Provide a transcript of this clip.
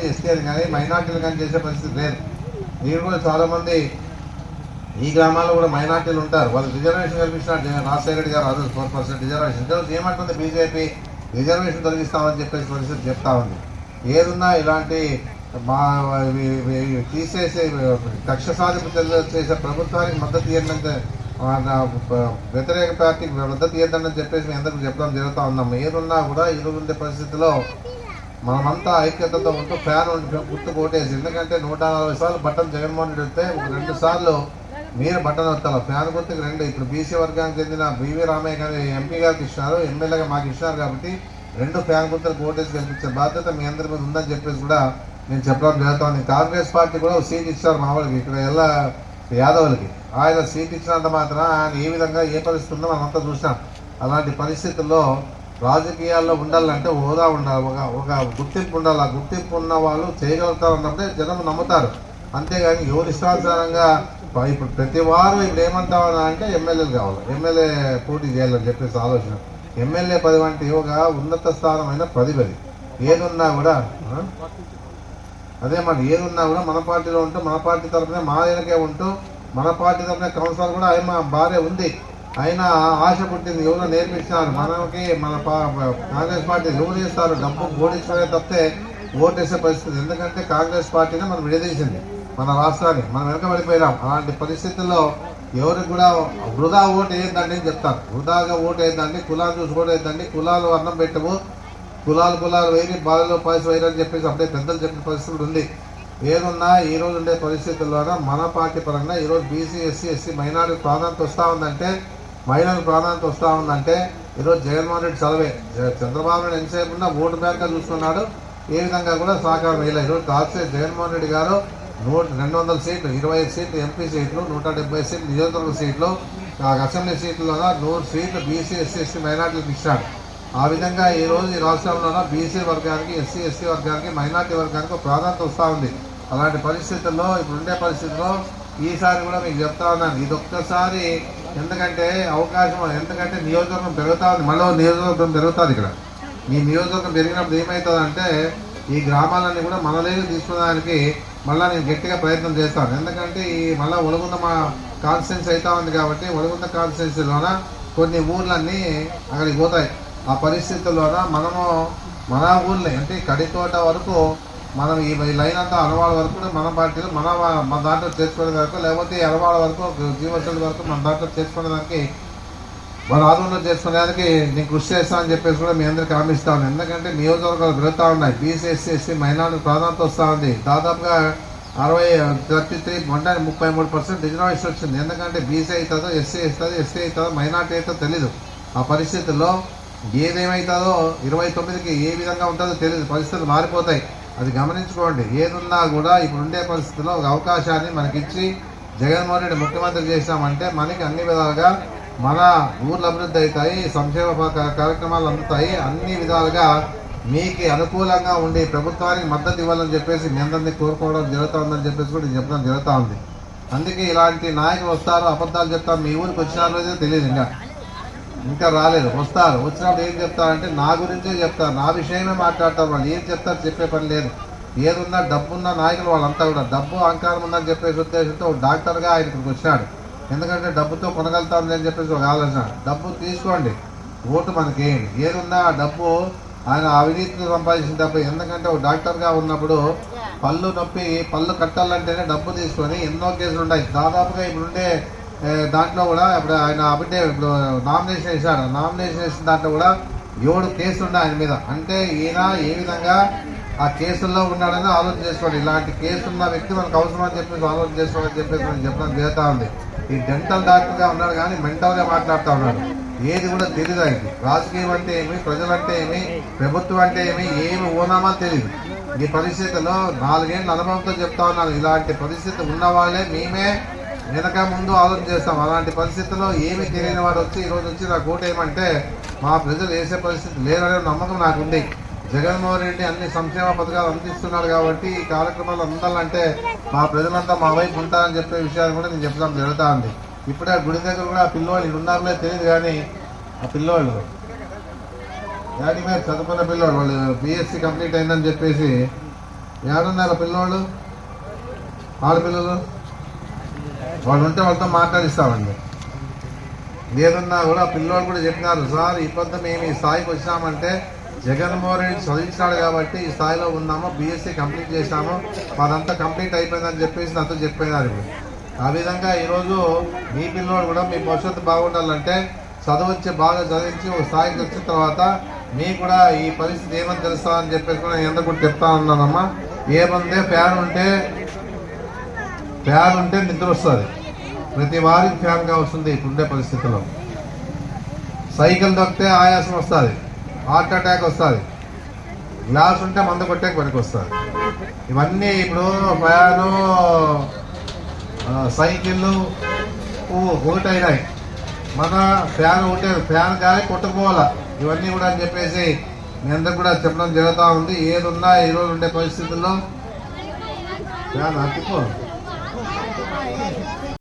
కానీ ఎస్టీఆర్ కానీ మైనార్టీలు కానీ చేసే పరిస్థితి లేదు. మీరు కూడా చాలామంది ఈ గ్రామాల్లో కూడా మైనార్టీలు ఉంటారు. వాళ్ళు రిజర్వేషన్ కల్పించినారు జగన్ రాజశేఖర రెడ్డి గారు అదే ఫోర్ పర్సెంట్ రిజర్వేషన్. ఈరోజు ఏమంటుంది బీజేపీ? రిజర్వేషన్ తొలగిస్తామని చెప్పేసి పరిస్థితి చెప్తా ఉంది. ఏదున్నా ఇలాంటి మా ఇవి- తీసేసే కక్ష సాధింపు చేసే ప్రభుత్వానికి మద్దతు ఇవ్వండి వ్యతిరేక పార్టీకి మద్దతు ఇవ్వద్దని చెప్పేసి మేము అందరికీ చెప్పడం జరుగుతూ ఉన్నాం ఏదున్నా కూడా ఇరుగుండే పరిస్థితిలో మనమంతా ఐక్యతతో ఉంటూ ఫ్యాన్ గుర్తు కొట్టేసి. ఎందుకంటే నూట నలభై సార్లు బట్టన్ జగన్మోహన్ రెడ్డి వస్తే ఒక రెండు సార్లు మీరు బట్టన్ వస్తారు ఫ్యాన్ గుర్తుకు రెండు. ఇప్పుడు బీసీ వర్గానికి చెందిన బీవీ రామయ్య గారి ఎంపీ గారికి ఇచ్చినారు ఎమ్మెల్యేగా మాకు ఇచ్చినారు కాబట్టి రెండు ఫ్యాన్ గుర్తులు కోటేసి కల్పించే బాధ్యత మీ అందరి మీద ఉందని చెప్పేసి కూడా నేను చెప్పడం జరుగుతుంది. కాంగ్రెస్ పార్టీ కూడా సీట్ ఇచ్చారు మా వాళ్ళకి. ఇక్కడ ఎలా యాదవులకి. ఆయన సీట్ ఇచ్చినంత మాత్రం ఆయన ఏ విధంగా ఏ పరిస్థితి ఉందో మనమంతా చూసాం అలాంటి పరిస్థితుల్లో రాజకీయాల్లో ఉండాలంటే హోదా ఉండాలి ఒక ఒక గుర్తింపు ఉండాలి. ఆ గుర్తింపు ఉన్న వాళ్ళు చేయగలుగుతారు అన్నప్పుడే జనం నమ్ముతారు. అంతేగాని ఎవరు ఇష్టానుసారంగా ఇప్పుడు ప్రతి వారు ఇప్పుడు ఏమంటామని అంటే ఎమ్మెల్యేలు కావాలి. ఎమ్మెల్యే పోటీ చేయాలని చెప్పేసి ఆలోచన. ఎమ్మెల్యే పది వంటి ఒక ఉన్నత స్థానమైన ప్రతిపది ఏదున్నా కూడా అదే మన ఏదున్నా కూడా మన పార్టీలో ఉంటూ మన పార్టీ తరఫున మా వెనకే ఉంటూ మన పార్టీ తరఫున కౌన్సిలర్ కూడా ఆయన మా భార్య ఉంది. అయినా ఆశ పుట్టింది ఎవరో నేర్పించినారు మనకి మన పా- కాంగ్రెస్ పార్టీ ఎవరు చేస్తారు? డబ్బు ఓడించడమే తప్పితే ఓటేసే పరిస్థితి. ఎందుకంటే కాంగ్రెస్ పార్టీని మనం విడదీసింది మన రాష్ట్రాన్ని. మనం వెనకబడిపోయినాం. అలాంటి పరిస్థితుల్లో ఎవరికి కూడా వృధా ఓటు వేయద్దండి అని చెప్తారు. వృధాగా ఓటు వేయద్దండి. కులాలు చూసి ఓటు వేయద్దండి. కులాలు అన్నం పెట్టము. కులాలు కులాలు వేరి బాధలో పైసలు వేయరు అని చెప్పేసి అప్పుడే పెద్దలు చెప్పిన పరిస్థితి ఉంది. ఏదున్నా ఈ రోజు ఉండే పరిస్థితుల్లోన మన పార్టీ పరంగా ఈరోజు బీసీ ఎస్సీ ఎస్సీ మైనారిటీ ప్రాధాన్యత వస్తూ ఉందంటే మహిళలకు ప్రాధాన్యత వస్తూ ఉందంటే ఈరోజు జగన్మోహన్ రెడ్డి చదివే. చంద్రబాబు నాయుడు ఎంతసేపు ఉన్నా ఓటు బ్యాంక్గా చూసుకున్నాడు ఏ విధంగా కూడా సహకారం వేయలేదు. ఈరోజు కాల్సే జగన్మోహన్ రెడ్డి గారు నూట రెండు వందల సీట్లు ఇరవై ఐదు సీట్లు ఎంపీ సీట్లు నూట డెబ్బై సీట్లు నియోజకవర్గ సీట్లు అసెంబ్లీ సీట్లలో నూరు సీట్లు బీసీ ఎస్సీ ఎస్టీ మైనార్టీలకు ఇచ్చాడు ఆ విధంగా ఈ రోజు ఈ రాష్ట్రంలోన బీసీ వర్గానికి ఎస్సీ ఎస్టీ వర్గానికి మైనార్టీ వర్గానికి ప్రాధాన్యత వస్తూ ఉంది. అలాంటి పరిస్థితుల్లో ఇప్పుడు ఉండే పరిస్థితుల్లో ఈసారి కూడా మీకు చెప్తా ఉన్నాను. ఇది ఒక్కసారి ఎందుకంటే అవకాశం ఎందుకంటే నియోజకవర్గం పెరుగుతా ఉంది మళ్ళీ నియోజకవర్గం పెరుగుతుంది ఇక్కడ. ఈ నియోజకవర్గం పెరిగినప్పుడు ఏమవుతుందంటే ఈ గ్రామాలన్నీ కూడా మనలేదు తీసుకునేదానికి మళ్ళీ నేను గట్టిగా ప్రయత్నం చేస్తాను. ఎందుకంటే ఈ మళ్ళీ ఒలగుంద మా కాన్స్టిట్యున్సీ అవుతా ఉంది కాబట్టి ఒలగుంద కాన్స్టిట్యున్సీలోన కొన్ని ఊర్లన్నీ అక్కడికి పోతాయి. ఆ పరిస్థితుల్లోన మనము మన ఊర్లే అంటే కడితోట వరకు మనం ఈ లైన్ అంతా అలవాళ్ళ వరకు మన పార్టీలో మన మన దాంట్లో చేసుకునే వరకు లేకపోతే ఈ వరకు జీవశైలి వరకు మన దాంట్లో చేసుకునేదానికి మన ఆదంలో చేసుకునేదానికి నేను కృషి చేస్తానని చెప్పేసి కూడా మీ అందరికీ హామీ ఉన్నాను. ఎందుకంటే నియోజకవర్గాలు పెరుగుతూ ఉన్నాయి. బీసీ ఎస్సీ ఎస్సీ మైనార్టీ ప్రాధాన్యత వస్తూ ఉంది. దాదాపుగా అరవై థర్టీ త్రీ అంటే ముప్పై మూడు పర్సెంట్ రిజర్వేషన్ వచ్చింది. ఎందుకంటే బీసీ అవుతుందో ఎస్సీ అవుతుందో ఎస్సీ అవుతుందో మైనార్టీ అవుతుందో తెలీదు. ఆ పరిస్థితుల్లో ఏదేమవుతుందో ఇరవై తొమ్మిదికి ఏ విధంగా ఉంటుందో తెలియదు పరిస్థితులు మారిపోతాయి. అది గమనించుకోండి. ఏదున్నా కూడా ఇప్పుడు ఉండే పరిస్థితుల్లో ఒక అవకాశాన్ని మనకిచ్చి జగన్మోహన్ రెడ్డి ముఖ్యమంత్రి చేశామంటే మనకి అన్ని విధాలుగా మన ఊర్లు అభివృద్ధి అవుతాయి సంక్షేమ కార్యక్రమాలు అందుతాయి అన్ని విధాలుగా మీకు అనుకూలంగా ఉండి ప్రభుత్వానికి మద్దతు ఇవ్వాలని చెప్పేసి మీ అందరినీ కోరుకోవడం జరుగుతుందని చెప్పేసి కూడా చెప్పడం జరుగుతూ ఉంది. అందుకే ఇలాంటి నాయకులు వస్తారు అబద్ధాలు చెప్తారు మీ ఊరికి వచ్చినారో తెలియదు ఇంకా. ఇంకా రాలేదు వస్తారు. వచ్చినప్పుడు ఏం చెప్తారంటే నా గురించే చెప్తారు నా విషయమే మాట్లాడతారు వాళ్ళు. ఏం చెప్తారు చెప్పే పని లేదు. ఏదున్నా డబ్బున్న నాయకులు వాళ్ళంతా కూడా డబ్బు అహంకారం ఉందని చెప్పేసి ఉద్దేశంతో డాక్టర్గా ఆయన ఇక్కడికి వచ్చాడు. ఎందుకంటే డబ్బుతో కొనగలుగుతామని అని చెప్పేసి ఒక ఆలోచన. డబ్బు తీసుకోండి ఓటు మనకి ఏదున్నా ఆ డబ్బు ఆయన అవినీతిని సంపాదించిన డబ్బు. ఎందుకంటే ఒక డాక్టర్గా ఉన్నప్పుడు పళ్ళు నొప్పి పళ్ళు కట్టాలంటేనే డబ్బు తీసుకొని ఎన్నో కేసులు ఉన్నాయి. దాదాపుగా ఇప్పుడుండే దాంట్లో కూడా ఇప్పుడు ఆయన అప్పుడే ఇప్పుడు నామినేషన్ వేశాడు నామినేషన్ వేసిన దాంట్లో కూడా ఏడు కేసులు ఉన్నాయి ఆయన మీద. అంటే ఈయన ఏ విధంగా ఆ కేసుల్లో ఉన్నాడని ఆలోచన చేసుకోండి ఇలాంటి కేసు ఉన్న వ్యక్తి మనకు అవసరం అని చెప్పేసి ఆలోచన చేసుకోవాలని చెప్పేసి మనం చెప్పడం జరుగుతూ ఉంది. ఈ డెంటల్ డాక్టర్గా ఉన్నాడు కానీ మెంటల్గా మాట్లాడుతూ ఉన్నాడు. ఏది కూడా తెలియదు ఆయనకి. రాజకీయం అంటే ఏమి ప్రజలంటే ఏమి ప్రభుత్వం అంటే ఏమి ఏమి ఓనామా తెలియదు ఈ పరిస్థితుల్లో నాలుగేళ్ళ అనుభవంతో చెప్తా ఉన్నాను. ఇలాంటి పరిస్థితి ఉన్న వాళ్ళే మేమే వెనక ముందు ఆలోచన చేస్తాం. అలాంటి పరిస్థితుల్లో ఏమీ తెలియని వాడు వచ్చి ఈరోజు వచ్చి నాకు కోట ఏమంటే మా ప్రజలు వేసే పరిస్థితి లేదనే నమ్మకం నాకు ఉంది జగన్మోహన్ రెడ్డి అన్ని సంక్షేమ పథకాలు అందిస్తున్నాడు కాబట్టి ఈ కార్యక్రమాలు అందాలంటే మా ప్రజలంతా మా వైపు ఉంటారని చెప్పే విషయాలు కూడా నేను చెప్పడం జరుగుతా ఉంది. ఇప్పుడే ఆ గుడి దగ్గర కూడా ఆ పిల్లవాళ్ళు ఇక్కడ తెలియదు కానీ ఆ పిల్లవాళ్ళు దాని మీద చదువుకున్న పిల్లవాడు వాళ్ళు బీఎస్సీ కంప్లీట్ అయిందని చెప్పేసి ఏడున్నారు పిల్లవాళ్ళు ఆడపిల్లలు? వాళ్ళు ఉంటే వాళ్ళతో మాట్లాడిస్తామండి. లేదన్నా కూడా పిల్లోడు కూడా చెప్పినారు సార్ ఇబ్బంది మేము ఈ స్థాయికి వచ్చామంటే జగన్మోహన్ రెడ్డి చదివించాడు కాబట్టి ఈ స్థాయిలో ఉన్నాము బీఎస్సీ కంప్లీట్ చేశాము మాదంతా కంప్లీట్ అయిపోయిందని చెప్పేసి నాతో చెప్పినారు ఆ విధంగా ఈరోజు మీ పిల్లోడు కూడా మీ భవిష్యత్తు బాగుండాలంటే చదవచ్చు బాగా చదివించి ఒక స్థాయికి వచ్చిన తర్వాత మీకు కూడా ఈ పరిస్థితి ఏమని తెలుస్తా అని చెప్పేసి కూడా నేను ఎంత కూడా చెప్తా ఉన్నానమ్మా. ఏముందే ఫ్యాన్ ఉంటే ఫ్యాన్ ఉంటే నిద్ర వస్తుంది ప్రతి వారికి ఫ్యాన్ కావస్తుంది ఇప్పుడుండే పరిస్థితుల్లో. సైకిల్ దొక్కితే ఆయాసం వస్తుంది. హార్ట్ అటాక్ వస్తుంది. గ్లాస్ ఉంటే మందు కొట్టే పనికి వస్తుంది ఇవన్నీ ఇప్పుడు ఫ్యాను సైకిళ్ళు ఒకటైనాయి. మన ఫ్యాన్ ఒకటే ఫ్యాన్ కానీ కొట్టుకోవాలా ఇవన్నీ కూడా అని చెప్పేసి మీ అందరు కూడా చెప్పడం జరుగుతూ ఉంది. ఏదున్నా ఈ రోజు ఉండే పరిస్థితుల్లో ఫ్యాన్ అట్టుకోవాలి